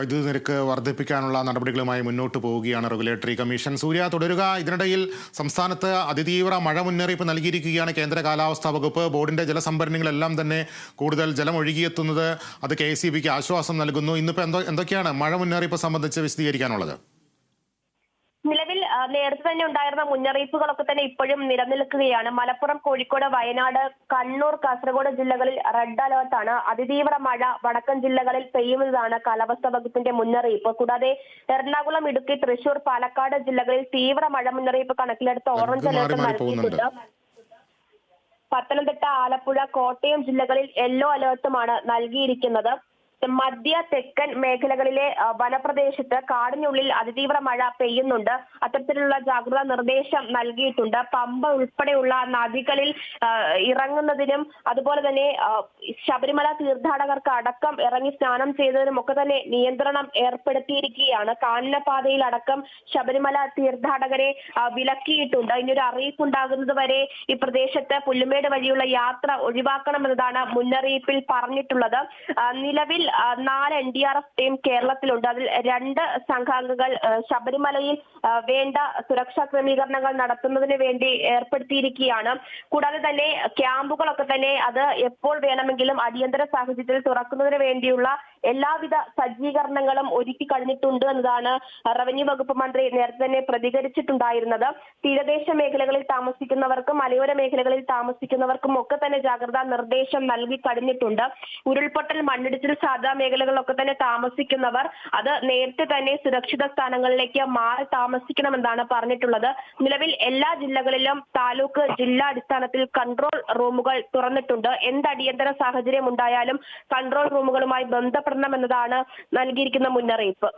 വൈദ്യുതി നിരക്ക് വർദ്ധിപ്പിക്കാനുള്ള നടപടികളുമായി മുന്നോട്ട് പോവുകയാണ് റെഗുലേറ്ററി കമ്മീഷൻ. സൂര്യ തുടരുക. ഇതിനിടയിൽ സംസ്ഥാനത്ത് അതിതീവ്ര മഴ മുന്നറിയിപ്പ് നൽകിയിരിക്കുകയാണ് കേന്ദ്ര കാലാവസ്ഥാ വകുപ്പ്. ബോർഡിന്റെ ജലസംഭരണികളെല്ലാം തന്നെ കൂടുതൽ ജലം ഒഴുകിയെത്തുന്നത് അത് കെ ആശ്വാസം നൽകുന്നു. ഇന്നിപ്പോൾ എന്തോ എന്തൊക്കെയാണ് മഴ മുന്നറിയിപ്പ് സംബന്ധിച്ച് വിശദീകരിക്കാനുള്ളത്? നിലവിൽ നേരത്തെ തന്നെ ഉണ്ടായിരുന്ന മുന്നറിയിപ്പുകളൊക്കെ തന്നെ ഇപ്പോഴും നിലനിൽക്കുകയാണ്. മലപ്പുറം കോഴിക്കോട് വയനാട് കണ്ണൂർ കാസർഗോഡ് ജില്ലകളിൽ റെഡ് അലേർട്ടാണ് അതിതീവ്ര മഴ വടക്കൻ ജില്ലകളിൽ പെയ്യുന്നതാണ് കാലാവസ്ഥാ വകുപ്പിന്റെ മുന്നറിയിപ്പ്. കൂടാതെ എറണാകുളം ഇടുക്കി തൃശൂർ പാലക്കാട് ജില്ലകളിൽ തീവ്ര മഴ മുന്നറിയിപ്പ് കണക്കിലെടുത്ത് ഓറഞ്ച് അലർട്ട് നൽകിയിട്ടുണ്ട്. പത്തനംതിട്ട ആലപ്പുഴ കോട്ടയം ജില്ലകളിൽ യെല്ലോ അലേർട്ടുമാണ് നൽകിയിരിക്കുന്നത്. മധ്യ തെക്കൻ മേഖലകളിലെ വനപ്രദേശത്ത് കാടിനുള്ളിൽ അതിതീവ്ര മഴ പെയ്യുന്നുണ്ട്. അത്തരത്തിലുള്ള ജാഗ്രതാ നിർദ്ദേശം നൽകിയിട്ടുണ്ട്. പമ്പ ഉൾപ്പെടെയുള്ള നദികളിൽ ഇറങ്ങുന്നതിനും അതുപോലെ തന്നെ ശബരിമല തീർത്ഥാടകർക്ക് അടക്കം ഇറങ്ങി സ്നാനം ചെയ്യുന്നതിനും ഒക്കെ തന്നെ നിയന്ത്രണം ഏർപ്പെടുത്തിയിരിക്കുകയാണ്. കാനനപാതയിൽ അടക്കം ശബരിമല തീർത്ഥാടകരെ വിലക്കിയിട്ടുണ്ട്. ഇനിയൊരു അറിയിപ്പ് ഉണ്ടാകുന്നത് വരെ ഈ പ്രദേശത്ത് പുല്ലുമേട് വഴിയുള്ള യാത്ര ഒഴിവാക്കണമെന്നതാണ് മുന്നറിയിപ്പിൽ പറഞ്ഞിട്ടുള്ളത്. നിലവിൽ നാല് N D R F team കേരളത്തിലുണ്ട്. അതിൽ രണ്ട് സംഘാംഗങ്ങൾ ശബരിമലയിൽ വേണ്ട സുരക്ഷാ ക്രമീകരണങ്ങൾ നടത്തുന്നതിന് വേണ്ടി ഏർപ്പെടുത്തിയിരിക്കുകയാണ്. കൂടാതെ തന്നെ ക്യാമ്പുകളൊക്കെ തന്നെ അത് എപ്പോൾ വേണമെങ്കിലും അടിയന്തര സാഹചര്യത്തിൽ തുറക്കുന്നതിന് വേണ്ടിയുള്ള എല്ലാവിധ സജ്ജീകരണങ്ങളും ഒരുക്കി കഴിഞ്ഞിട്ടുണ്ട് എന്നതാണ് റവന്യൂ വകുപ്പ് മന്ത്രി നേരത്തെ തന്നെ പ്രതികരിച്ചിട്ടുണ്ടായിരുന്നത്. തീരദേശ മേഖലകളിൽ താമസിക്കുന്നവർക്കും മലയോര മേഖലകളിൽ താമസിക്കുന്നവർക്കും ഒക്കെ തന്നെ ജാഗ്രതാ നിർദ്ദേശം നൽകി കഴിഞ്ഞിട്ടുണ്ട്. ഉരുൾപൊട്ടൽ മണ്ണിടിച്ചിൽ സാധ്യതാ മേഖലകളിലൊക്കെ തന്നെ താമസിക്കുന്നവർ അത് നേരത്തെ തന്നെ സുരക്ഷിത സ്ഥാനങ്ങളിലേക്ക് മാറി താമസിക്കണമെന്നാണ് പറഞ്ഞിട്ടുള്ളത്. നിലവിൽ എല്ലാ ജില്ലകളിലും താലൂക്ക് ജില്ലാ അടിസ്ഥാനത്തിൽ കൺട്രോൾ റൂമുകൾ തുറന്നിട്ടുണ്ട്. എന്ത് അടിയന്തര സാഹചര്യം ഉണ്ടായാലും കൺട്രോൾ റൂമുകളുമായി ബന്ധപ്പെടണമെന്നതാണ് നൽകിയിരിക്കുന്ന മുന്നറിയിപ്പ്.